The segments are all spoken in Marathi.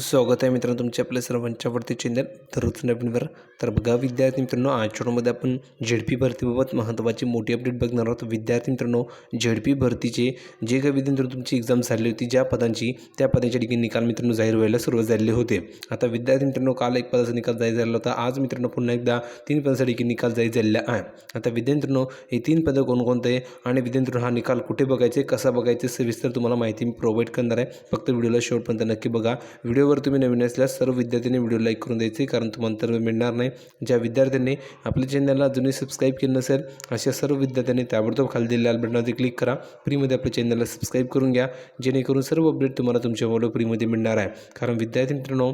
स्वागत आहे मित्रांनो तुमच्या आपल्या सर्वांच्यावरती चॅनल दररोज नवीनवर तर बघा विद्यार्थी मित्रांनो आज व्हिडिओमध्ये आपण झेडपी भरतीबाबत महत्त्वाची मोठी अपडेट बघणार आहोत. विद्यार्थी मित्रांनो झेडपी भरतीचे जे काही विद्यार्थी तुमची एक्झाम झाली होती ज्या पदांची त्या पदांच्या ठिकाणी निकाल मित्रांनो जाहीर व्हायला सुरुवात झालेले होते. आता विद्यार्थी मित्रांनो काल एक पदाचा निकाल जाहीर झाला होता. आज मित्रांनो पुन्हा एकदा तीन पदासाठी निकाल जाहीर झालेला आहे. आता विद्यार्थी मित्रांनो हे तीन पदं कोणकोणते आणि विद्यार्थी मित्रांनो हा निकाल कुठे बघायचे कसा बघायचे सविस्तर तुम्हाला माहिती मी प्रोव्हाइड करणार आहे. फक्त व्हिडिओला शेवटपर्यंत नक्की बघा. व्हिडिओ व्हिडिओवर तुम्ही नवीन असल्यास सर्व विद्यार्थ्यांनी व्हिडिओ लाईक करून द्यायचे कारण तुम्हाला तर मिळणार नाही. ज्या विद्यार्थ्यांनी आपल्या चॅनलला अजूनही सबस्क्राईब केलं नसेल अशा सर्व विद्यार्थ्यांनी ताबडतोब खाली दिलेल्या लाल बटनावरती क्लिक करा. फ्रीमध्ये आपल्या चॅनलला सबस्क्राईब करून घ्या. जेणेकरून सर्व अपडेट तुम्हाला तुमच्या मोबाईल फ्रीमध्ये मिळणार आहे. कारण विद्यार्थी मित्रांनो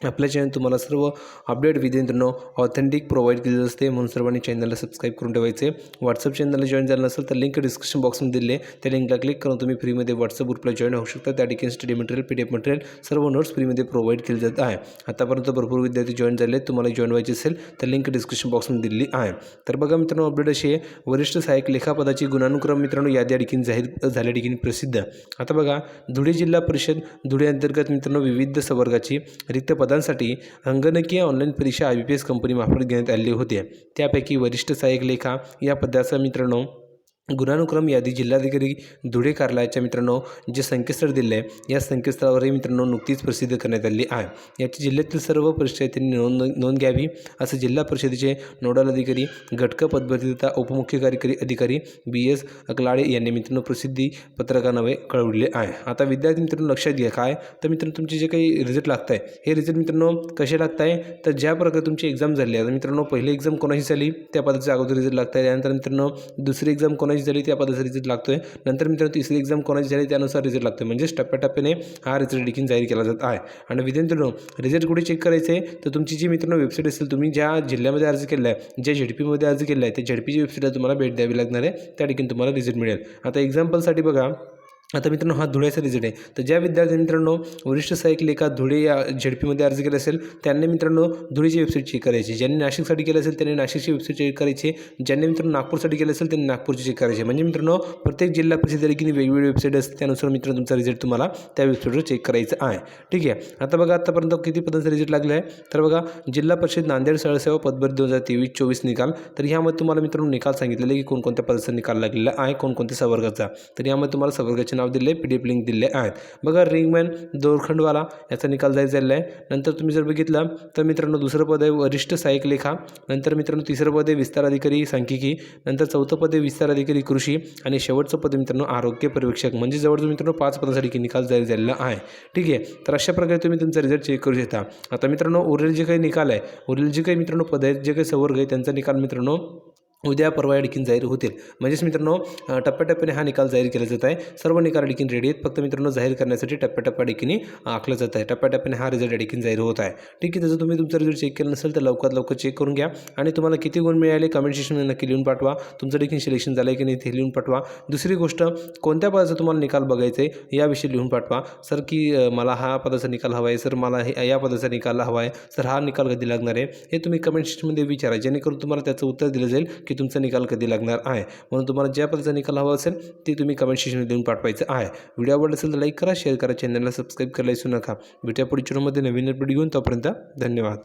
आपल्या चॅनल तुम्हाला सर्व अपडेट विधेंद्रनं ऑथेंटिक प्रोव्हाइड केलेलं असते. म्हणून सर्वांनी चॅनलला सबस्क्राईब करून ठेवायचे. व्हॉट्सअप चॅनलला जॉईन झालं नसेल तर लिंक डिस्क्रिप्शन बॉक्समध्ये दिले. त्या लिंकला क्लिक करून तुम्ही फ्रीमध्ये व्हॉट्सअप ग्रुपला जॉईन होऊ शकता. त्या ठिकाणी study material P D F material सर्व नोट्स फ्रीमध्ये प्रोव्हाइड केले जात आहे. आतापर्यंत भरपूर विद्यार्थी जॉईन झाले. आहेत. तुम्हाला जॉईन व्हायचे असेल तर लिंक डिस्क्रिप्शन बॉक्समध्ये दिली आहे. तर बघा मित्रांनो अपडेट अशी आहे. वरिष्ठ सहाय्यक लेखापदाची गुणानुक्रम मित्रांनो यादी ठिकाणी जाहीर झाल्या ठिकाणी प्रसिद्ध. आता बघा धुळे जिल्हा परिषद धुळे अंतर्गत मित्रांनो विविध संवर्गाची रिक्त पदांसाठी अंगणकीय ऑनलाईन परीक्षा आय बी पी एस कंपनीमार्फत घेण्यात आलेली होती. त्यापैकी वरिष्ठ सहाय्यक लेखा या पदाचा मित्रांनो गुणानुक्रम यादी जिल्हाधिकारी धुळे कार्यालयाच्या मित्रांनो जे संकेतस्थळ दिले आहे या संकेतस्थळावरही मित्रांनो नुकतीच प्रसिद्ध करण्यात आली आहे. याची जिल्ह्यातील सर्व परिषदेने नोंद नोंद घ्यावी असं जिल्हा परिषदेचे नोडल अधिकारी घटक पदभरती उपमुख्य कार्यकारी अधिकारी बी एस अकलाडे यांनी मित्रांनो प्रसिद्धी पत्रकानवे कळवले आहे. आता विद्यार्थी मित्रांनो लक्षात घ्या काय? तर मित्रांनो तुमचे जे काही रिझल्ट लागत आहे हे रिझल्ट मित्रांनो कसे लागत आहे तर ज्या प्रकारे तुमची एक्झाम झाली आता मित्रांनो पहिली एक्झाम कोणाची झाली? त्या पदाचा अगोदर रिझल्ट लागत आहे त्यानंतर मित्रांनो दुसरी एक्झाम कोणाची झाली त्या पदाचा रिझल्ट लागतोय. नंतर मित्रांनो तिसरी एक्झाम कोणाची झाली त्यानुसार रिझल्ट लागतोय. म्हणजेच टप्प्याटप्प्याने हा रिझल्ट देखील जाहीर केला जात आहे. आणि विद्यार्थ्यांनो रिझल्ट कुठे चेक करायचे? तर तुमची जी मित्रांनो वेबसाईट असेल तुम्ही ज्या जिल्ह्यामध्ये अर्ज केला आहे ज्या झेडपीमध्ये अर्ज केला आहे त्या झेडपीची वेबसाईटला तुम्हाला भेट द्यावी लागणार आहे. त्या ठिकाणी तुम्हाला रिझल्ट मिळेल. आता एक्झाम्पलसाठी बघा. आता मित्रांनो हा धुळ्याचा रिझल्ट आहे. तर ज्या विद्यार्थी मित्रांनो वरिष्ठ सहाय्यक लेखा धुळे या झेडपीमध्ये अर्ज केला असेल त्यांनी मित्रांनो धुळेची वेबसाईट चेक करायची. ज्यांनी नाशिकसाठी केलं असेल त्यांनी नाशिकची वेबसाईट चेक करायची. ज्यांनी मित्रांनो नागपूरसाठी केलं असेल त्यांनी नागपूरची चेक करायची. म्हणजे मित्रांनो प्रत्येक जिल्हा परिषद देखील वेगवेगळी वेबसाईट असते त्यानुसार मित्रांनो तुमचा रिझल्ट तुम्हाला त्या वेबसाईटवर चेक करायचं आहे. ठीक आहे? आता बघा आतापर्यंत किती पदांचा रिझल्ट लागला आहे? तर बघा जिल्हा परिषद नांदेड सळसेवा पदभर दोन हजार तेवीस चोवीस निकाल. तर यामध्ये तुम्हाला मित्रांनो निकाल सांगितलेले की कोणकोणत्या पदाचा निकाल लागलेला आहे कोणकोणत्या सवर्गाचा. तर यामध्ये तुम्हाला सवर्गाचे नाव दिले पी डी एफ लिंक दिले आहेत. बघा रिंगमॅन दोरखंडवाला याचा निकाल जायचा झालेला आहे. नंतर तुम्ही जर बघितलं तर मित्रांनो दुसरं पद आहे वरिष्ठ सहाय्यक लेखा. नंतर मित्रांनो तिसरं पद आहे विस्तार अधिकारी सांख्यिकी. नंतर चौथं पद आहे विस्तार अधिकारी कृषी. आणि शेवटचं पद मित्रांनो आरोग्य पर्यवेक्षक. म्हणजे जवळजवळ मित्रांनो पाच पदासाठी निकाल जारी झालेला आहे. ठीक आहे? तर अशा प्रकारे तुम्ही तुमचा रिझल्ट चेक करू शकता. आता मित्रांनो उरलेले जे काही निकाल आहे उरलेले जे काही मित्रांनो पद आहेत जे काही संवर्ग आहे त्यांचा निकाल मित्रांनो उद्या परवा या जाहीर होतील. म्हणजेच मित्रांनो टप्प्याटप्प्याने हा निकाल जाहीर केला जात आहे. सर्व निकाल या रेडी आहेत. फक्त मित्रांनो जाहीर करण्यासाठी टप्प्याटप्प्या ठिकाणी आखलं जात आहे. टप्प्याटप्प्याने हा रिझल्ट या जाहीर होत आहे. ठीक आहे जसं तुम्ही तुमचा रिझल्ट चेक केला नसेल तर लवकरात लवकर चेक करून घ्या. आणि तुम्हाला किती गुण मिळाले कमेंट सेक्शनमध्ये नक्की लिहून पाठवा. तुमचं देखील सिलेक्शन झालं आहे की नाही ते लिहून पाठवा. दुसरी गोष्ट कोणत्या पदाचा तुम्हाला निकाल बघायचा आहे याविषयी लिहून पाठवा. सर की मला हा पदाचा निकाल हवा आहे सर मला हे या पदाचा निकाल हवा आहे सर हा निकाल कधी लागणार आहे हे तुम्ही कमेंट सेक्शनमध्ये विचारा. जेणेकरून तुम्हाला त्याचं उत्तर दिलं जाईल. की तुमचा निकाल कधी लागणार आहे? म्हणून तुम्हाला ज्या पदाचा निकाल हवा असेल ते तुम्ही कमेंट सेक्शनमध्ये देऊन पाठवायचं आहे. व्हिडिओ आवडला असेल तर लाईक करा शेअर करा चॅनलला सबस्क्राईब करायला विसरू नका. भेटूया पुढच्या व्हिडिओमध्ये नवीन अपडेट घेऊन. तोपर्यंत धन्यवाद.